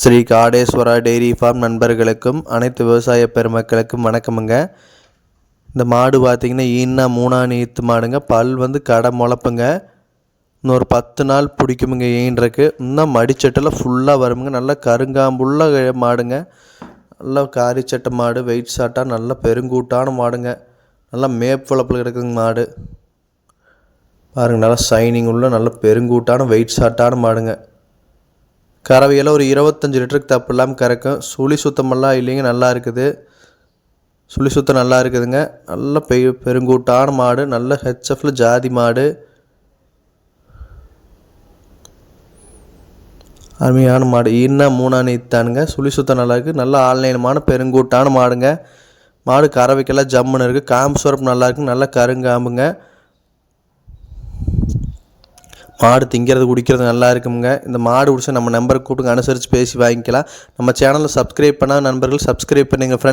Sri Kadeswara dairy farm நண்பர்களுக்கும் அனைத்து விவசாய பெருமக்களுக்கும் வணக்கமுங்க. இந்த மாடு பார்த்திங்கன்னா ஈன்னா மூணா ஈத்து மாடுங்க. பல் வந்து கடை முளப்புங்க. இன்னொரு பத்து நாள் பிடிக்குமுங்க ஈன்றக்கு. இன்னும் மடிச்சட்டில் ஃபுல்லாக வருமுங்க. நல்லா கருங்காம்புள்ள மாடுங்க. நல்லா காரிச்சட்டை மாடு வெயிட் சாட்டாக நல்ல பெருங்கூட்டான மாடுங்க. நல்லா மேப்பளப்பில் கிடக்குங்க மாடு. பாருங்கள் நல்லா ஷைனிங் உள்ள நல்ல பெருங்கூட்டான வெயிட் சாட்டான மாடுங்க. கறவையெல்லாம் ஒரு இருபத்தஞ்சி லிட்டருக்கு தப்பு இல்லாமல் கறக்கும். சுழி சுத்தமெல்லாம் இல்லைங்க நல்லா இருக்குது. சுழி சுத்தம் நல்லா இருக்குதுங்க. நல்ல பெ பெருங்கூட்டான மாடு நல்ல ஹெச்எஃப்ல ஜாதி மாடு. அருமையான மாடு. ஈன்னா மூணாம் தானுங்க சுழி சுத்தம் நல்லா இருக்குது நல்ல ஆன்லைனமான பெருங்கூட்டான மாடுங்க. மாடு கறவைக்கெல்லாம் ஜம்முன்னு இருக்குது காம்பு சுரப்பு நல்லா இருக்குது நல்ல கருங்காம்புங்க. மாடு திங்கிறது குடிக்கிறது நல்லா இருக்குங்க இந்த மாடு குடிச்சு நம்ம நம்பர் கூப்பிட்டு அனுசரித்து பேசி வாங்கிக்கலாம். நம்ம சேனலை சப்ஸ்கிரைப் பண்ணால் நண்பர்கள் சப்ஸ்கிரைப் பண்ணுங்கள் ஃப்ரெண்ட்